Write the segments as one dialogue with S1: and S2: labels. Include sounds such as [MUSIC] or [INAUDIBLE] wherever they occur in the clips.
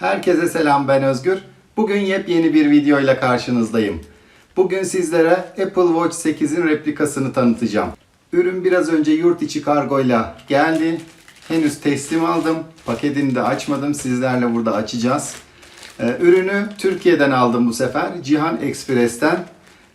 S1: Herkese selam ben Özgür. Bugün yepyeni bir video ile karşınızdayım. Bugün sizlere Apple Watch 8'in replikasını tanıtacağım. Ürün biraz önce yurt içi kargoyla geldi. Henüz teslim aldım. Paketini de açmadım. Sizlerle burada açacağız. Ee, Ürünü Türkiye'den aldım bu sefer. Cihan Express'ten.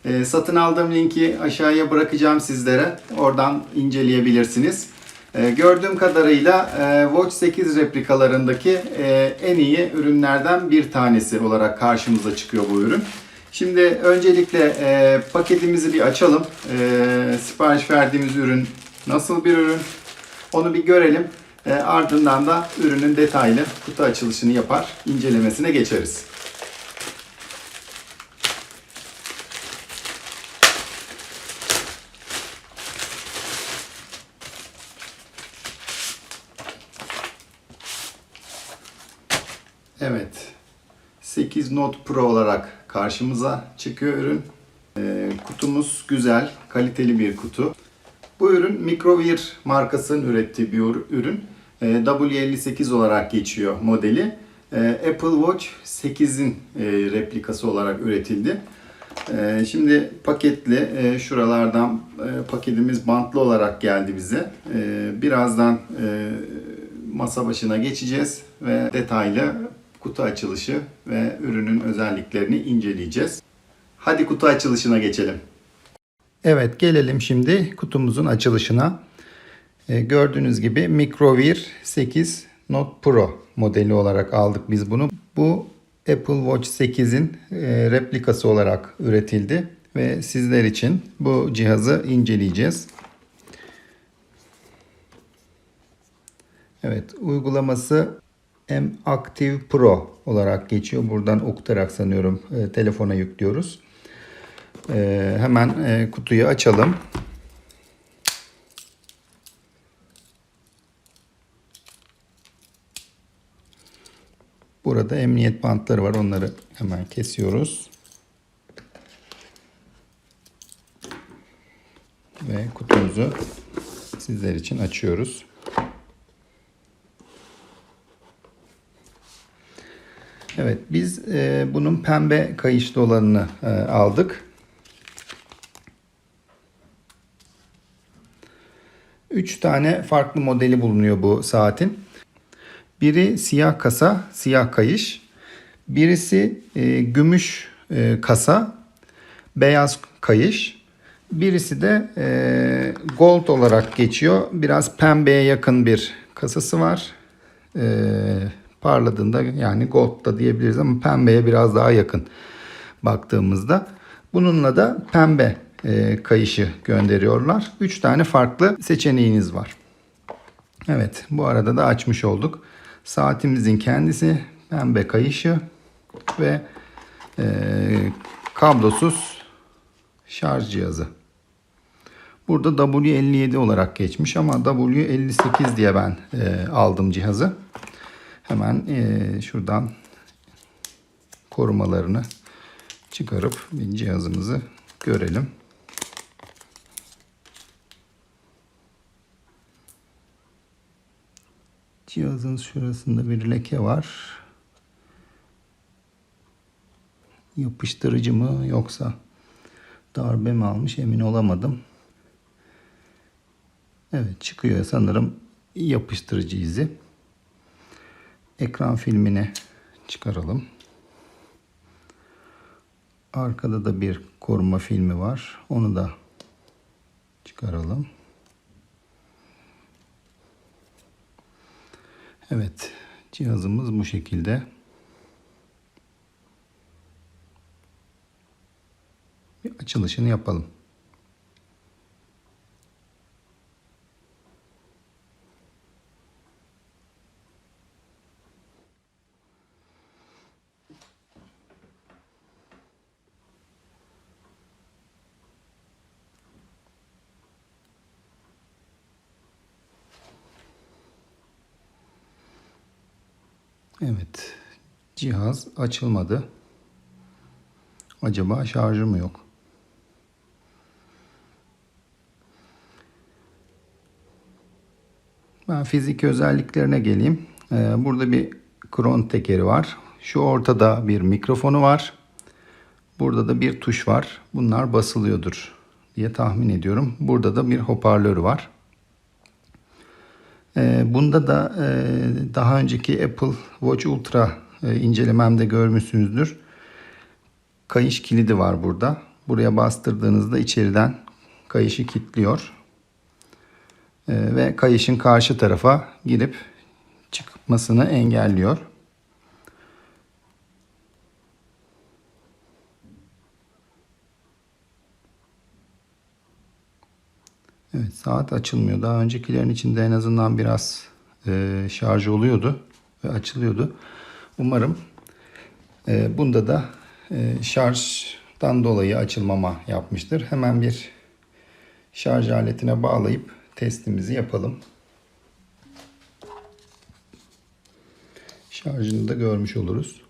S1: Ee, Satın aldığım linki aşağıya bırakacağım sizlere. Oradan inceleyebilirsiniz. Ee, Gördüğüm kadarıyla e, Watch 8 replikalarındaki e, en iyi ürünlerden bir tanesi olarak karşımıza çıkıyor bu ürün. Şimdi öncelikle e, paketimizi bir açalım. E, Sipariş verdiğimiz ürün nasıl bir ürün? Onu bir görelim. E, Ardından da ürünün detaylı kutu açılışını yapar, incelemesine geçeriz. Evet. 8 Note Pro olarak karşımıza çıkıyor ürün. Ee, kutumuz güzel, kaliteli bir kutu. Bu ürün Microvir markasının ürettiği bir ür- ürün. Ee, W58 olarak geçiyor modeli. Ee, Apple Watch 8'in e, replikası olarak üretildi. Ee, şimdi paketli e, şuralardan e, paketimiz bantlı olarak geldi bize. Ee, birazdan e, masa başına geçeceğiz ve detaylı kutu açılışı ve ürünün özelliklerini inceleyeceğiz. Hadi kutu açılışına geçelim. Evet gelelim şimdi kutumuzun açılışına. Ee, gördüğünüz gibi Microvir 8 Note Pro modeli olarak aldık biz bunu. Bu Apple Watch 8'in e, replikası olarak üretildi ve sizler için bu cihazı inceleyeceğiz. Evet uygulaması M Active Pro olarak geçiyor. Buradan okutarak sanıyorum e, telefona yüklüyoruz. E, hemen e, kutuyu açalım. Burada emniyet bantları var. Onları hemen kesiyoruz. Ve kutumuzu sizler için açıyoruz. Evet biz e, bunun pembe kayışlı olanını e, aldık. Üç tane farklı modeli bulunuyor bu saatin. Biri siyah kasa, siyah kayış. Birisi e, gümüş e, kasa, beyaz kayış. Birisi de e, gold olarak geçiyor. Biraz pembeye yakın bir kasası var. E, parladığında yani gold da diyebiliriz ama pembeye biraz daha yakın baktığımızda. Bununla da pembe e, kayışı gönderiyorlar. 3 tane farklı seçeneğiniz var. Evet bu arada da açmış olduk. Saatimizin kendisi pembe kayışı ve e, kablosuz şarj cihazı. Burada W57 olarak geçmiş ama W58 diye ben e, aldım cihazı. Hemen e, şuradan korumalarını çıkarıp cihazımızı görelim. Cihazın şurasında bir leke var. Yapıştırıcı mı yoksa darbe mi almış emin olamadım. Evet çıkıyor sanırım yapıştırıcı izi. Ekran filmini çıkaralım. Arkada da bir koruma filmi var. Onu da çıkaralım. Evet, cihazımız bu şekilde. Bir açılışını yapalım. Evet. Cihaz açılmadı. Acaba şarjı mı yok? Ben fizik özelliklerine geleyim. Ee, Burada bir kron tekeri var. Şu ortada bir mikrofonu var. Burada da bir tuş var. Bunlar basılıyordur diye tahmin ediyorum. Burada da bir hoparlörü var. Ee, bunda da e, daha önceki Apple Watch Ultra e, incelememde görmüşsünüzdür. Kayış kilidi var burada. Buraya bastırdığınızda içeriden kayışı kilitliyor. Ee, ve kayışın karşı tarafa girip çıkmasını engelliyor. Evet saat açılmıyor. Daha öncekilerin içinde en azından biraz e, şarj oluyordu ve açılıyordu. Umarım e, bunda da e, şarjdan dolayı açılmama yapmıştır. Hemen bir şarj aletine bağlayıp testimizi yapalım. Şarjını da görmüş oluruz.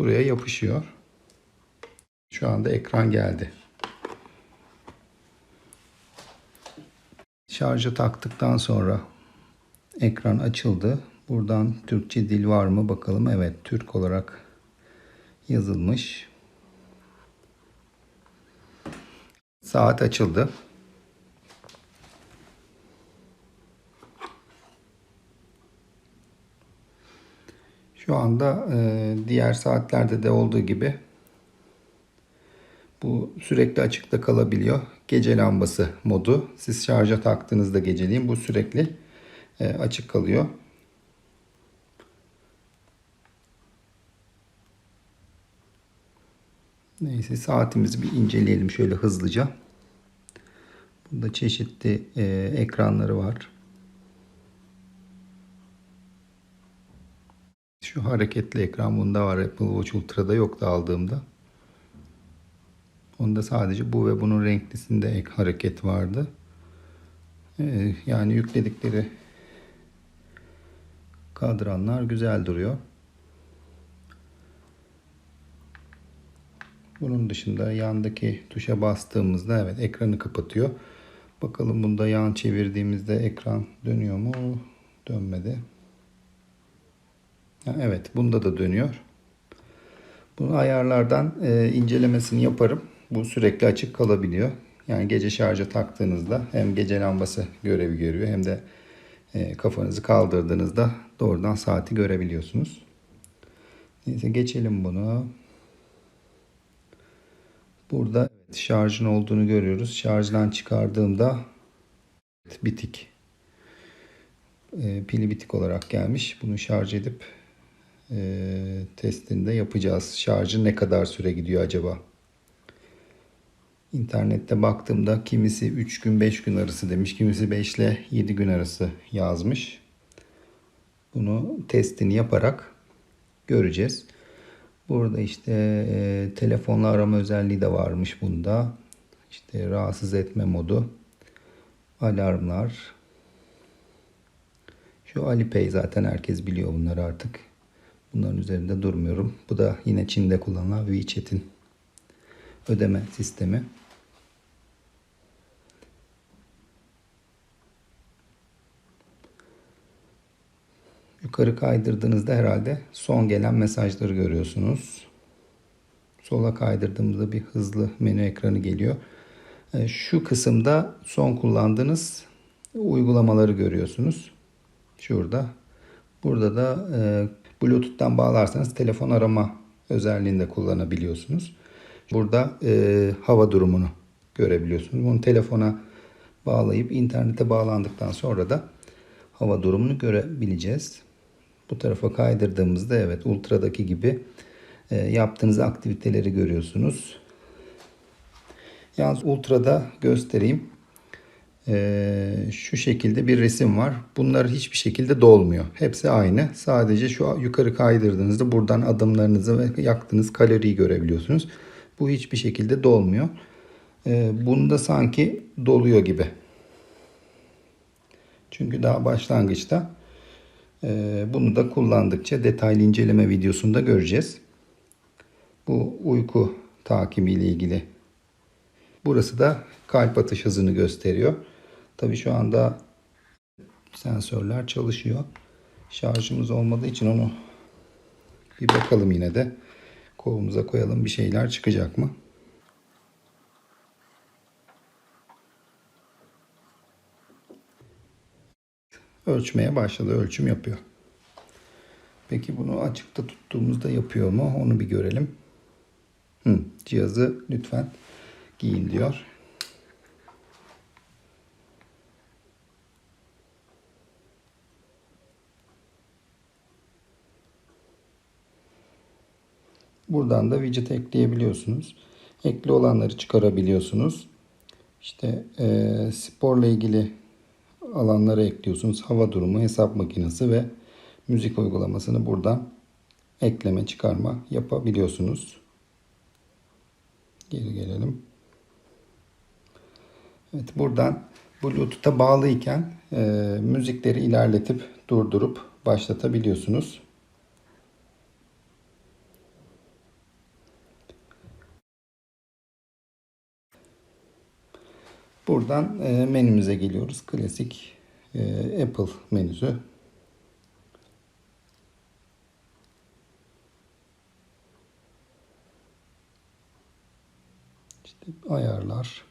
S1: Buraya yapışıyor. Şu anda ekran geldi. Şarja taktıktan sonra ekran açıldı. Buradan Türkçe dil var mı bakalım. Evet Türk olarak yazılmış. Saat açıldı. Şu anda e, diğer saatlerde de olduğu gibi bu sürekli açıkta kalabiliyor. Gece lambası modu. Siz şarja taktığınızda geceliğin bu sürekli e, açık kalıyor. Neyse saatimizi bir inceleyelim şöyle hızlıca. Burada çeşitli e, ekranları var. Şu hareketli ekran bunda var. Apple Watch Ultra'da yoktu aldığımda. Onda sadece bu ve bunun renklisinde ek hareket vardı. Ee, yani yükledikleri kadranlar güzel duruyor. Bunun dışında yandaki tuşa bastığımızda evet ekranı kapatıyor. Bakalım bunda yan çevirdiğimizde ekran dönüyor mu? Dönmedi. Evet bunda da dönüyor. Bunu ayarlardan e, incelemesini yaparım. Bu sürekli açık kalabiliyor. Yani gece şarja taktığınızda hem gece lambası görevi görüyor hem de e, kafanızı kaldırdığınızda doğrudan saati görebiliyorsunuz. Neyse geçelim bunu. Burada evet, şarjın olduğunu görüyoruz. Şarjdan çıkardığımda bitik. E, pili bitik olarak gelmiş. Bunu şarj edip e, testini de yapacağız. Şarjı ne kadar süre gidiyor acaba? İnternette baktığımda kimisi 3 gün 5 gün arası demiş. Kimisi 5 ile 7 gün arası yazmış. Bunu testini yaparak göreceğiz. Burada işte e, telefonla arama özelliği de varmış bunda. İşte rahatsız etme modu. Alarmlar. Şu Alipay zaten herkes biliyor bunları artık. Bunların üzerinde durmuyorum. Bu da yine Çin'de kullanılan WeChat'in ödeme sistemi. Yukarı kaydırdığınızda herhalde son gelen mesajları görüyorsunuz. Sola kaydırdığımızda bir hızlı menü ekranı geliyor. E, şu kısımda son kullandığınız uygulamaları görüyorsunuz. Şurada. Burada da e, Bluetooth'tan bağlarsanız telefon arama özelliğinde kullanabiliyorsunuz. Burada e, hava durumunu görebiliyorsunuz. Bunu telefona bağlayıp internete bağlandıktan sonra da hava durumunu görebileceğiz. Bu tarafa kaydırdığımızda evet Ultra'daki gibi e, yaptığınız aktiviteleri görüyorsunuz. Yalnız Ultra'da göstereyim. E, şu şekilde bir resim var. Bunlar hiçbir şekilde dolmuyor. Hepsi aynı. Sadece şu yukarı kaydırdığınızda buradan adımlarınızı ve yaktığınız kaloriyi görebiliyorsunuz. Bu hiçbir şekilde dolmuyor. E, bunda sanki doluyor gibi. Çünkü daha başlangıçta e, bunu da kullandıkça detaylı inceleme videosunda göreceğiz. Bu uyku takibi ile ilgili. Burası da kalp atış hızını gösteriyor. Tabii şu anda sensörler çalışıyor. Şarjımız olmadığı için onu bir bakalım yine de. Kolumuza koyalım bir şeyler çıkacak mı? Ölçmeye başladı. Ölçüm yapıyor. Peki bunu açıkta tuttuğumuzda yapıyor mu? Onu bir görelim. Hı, cihazı lütfen giyin diyor. Buradan da widget ekleyebiliyorsunuz. Ekli olanları çıkarabiliyorsunuz. İşte e, sporla ilgili alanları ekliyorsunuz. Hava durumu, hesap makinesi ve müzik uygulamasını buradan ekleme çıkarma yapabiliyorsunuz. Geri gelelim. Evet buradan Bluetooth'a bağlıyken e, müzikleri ilerletip durdurup başlatabiliyorsunuz. Buradan e, menümüze geliyoruz. Klasik e, Apple menüsü. İşte ayarlar.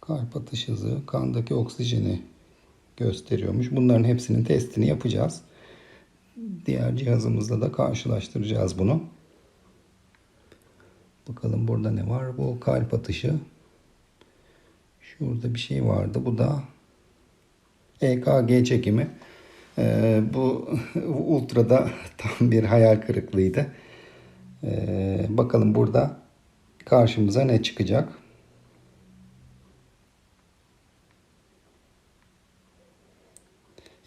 S1: Kalp atış hızı, kandaki oksijeni gösteriyormuş. Bunların hepsinin testini yapacağız. Diğer cihazımızla da karşılaştıracağız bunu. Bakalım burada ne var? Bu kalp atışı. Şurada bir şey vardı. Bu da EKG çekimi. Ee, bu [LAUGHS] ultrada tam bir hayal kırıklığıydı. Ee, bakalım burada karşımıza ne çıkacak?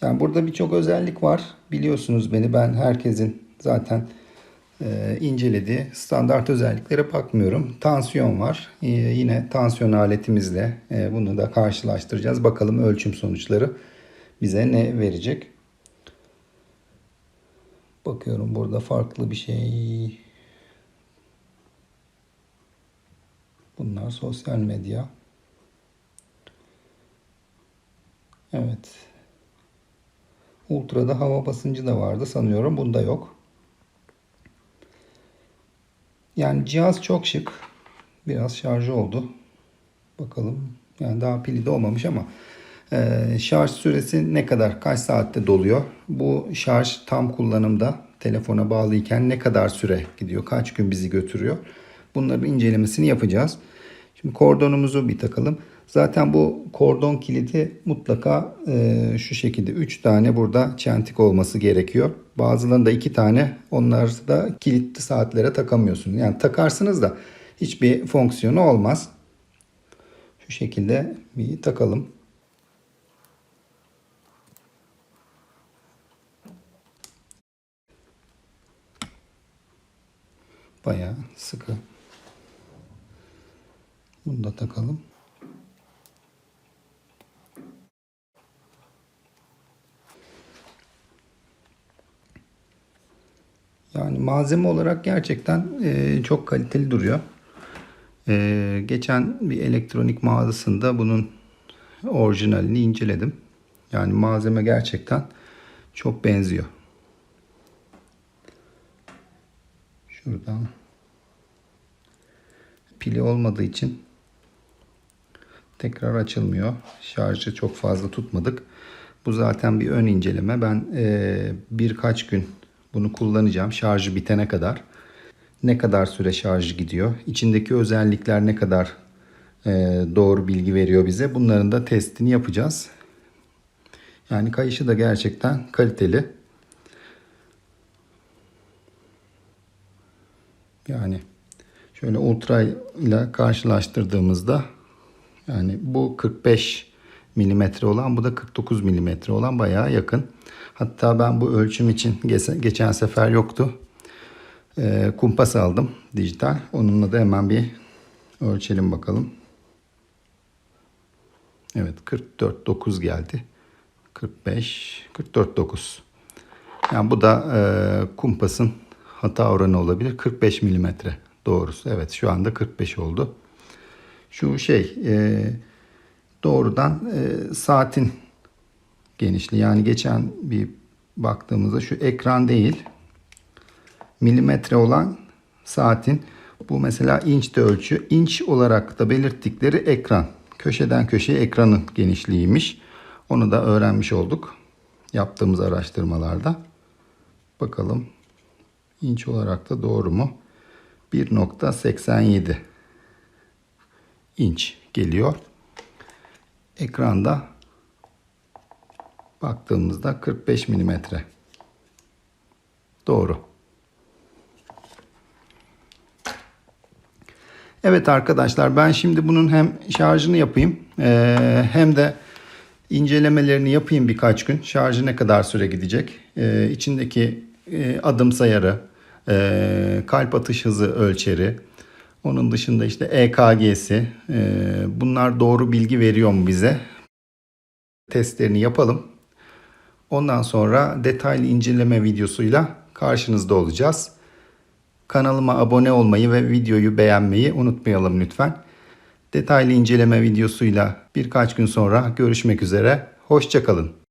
S1: Yani burada birçok özellik var. Biliyorsunuz beni ben herkesin zaten e, incelediği standart özelliklere bakmıyorum. Tansiyon var. E, yine tansiyon aletimizle e, bunu da karşılaştıracağız. Bakalım ölçüm sonuçları bize ne verecek. Bakıyorum burada farklı bir şey. Bunlar sosyal medya. Evet. Ultra'da hava basıncı da vardı sanıyorum. Bunda yok. Yani cihaz çok şık. Biraz şarjı oldu. Bakalım. Yani daha pili de olmamış ama e, şarj süresi ne kadar? Kaç saatte doluyor? Bu şarj tam kullanımda telefona bağlıyken ne kadar süre gidiyor? Kaç gün bizi götürüyor? Bunların incelemesini yapacağız. Şimdi kordonumuzu bir takalım. Zaten bu kordon kilidi mutlaka e, şu şekilde 3 tane burada çentik olması gerekiyor. Bazılarında 2 tane onlar da kilitli saatlere takamıyorsunuz. Yani takarsınız da hiçbir fonksiyonu olmaz. Şu şekilde bir takalım. Bayağı sıkı. Bunu da takalım. Yani malzeme olarak gerçekten e, çok kaliteli duruyor. E, geçen bir elektronik mağazasında bunun orijinalini inceledim. Yani malzeme gerçekten çok benziyor. Şuradan pili olmadığı için tekrar açılmıyor. Şarjı çok fazla tutmadık. Bu zaten bir ön inceleme. Ben e, birkaç gün bunu kullanacağım şarjı bitene kadar. Ne kadar süre şarj gidiyor? İçindeki özellikler ne kadar e, doğru bilgi veriyor bize? Bunların da testini yapacağız. Yani kayışı da gerçekten kaliteli. Yani şöyle ultra ile karşılaştırdığımızda yani bu 45 milimetre olan bu da 49 milimetre olan bayağı yakın. Hatta ben bu ölçüm için geçen sefer yoktu. E, kumpas aldım dijital. Onunla da hemen bir ölçelim bakalım. Evet 44.9 geldi. 45, 44.9. Yani bu da e, kumpasın hata oranı olabilir. 45 milimetre doğrusu. Evet şu anda 45 oldu. Şu şey e, doğrudan e, saatin genişliği. Yani geçen bir baktığımızda şu ekran değil milimetre olan saatin bu mesela inçte ölçü. İnç olarak da belirttikleri ekran. Köşeden köşeye ekranın genişliğiymiş. Onu da öğrenmiş olduk yaptığımız araştırmalarda. Bakalım inç olarak da doğru mu? 1.87 inç geliyor. Ekranda baktığımızda 45 milimetre. Doğru. Evet arkadaşlar ben şimdi bunun hem şarjını yapayım eee, hem de incelemelerini yapayım birkaç gün. Şarjı ne kadar süre gidecek? Eee içindeki eee, adım sayarı, eee, kalp atış hızı ölçeri, onun dışında işte EKG'si eee, bunlar doğru bilgi veriyor mu bize? Testlerini yapalım. Ondan sonra detaylı inceleme videosuyla karşınızda olacağız. Kanalıma abone olmayı ve videoyu beğenmeyi unutmayalım lütfen. Detaylı inceleme videosuyla birkaç gün sonra görüşmek üzere. Hoşçakalın.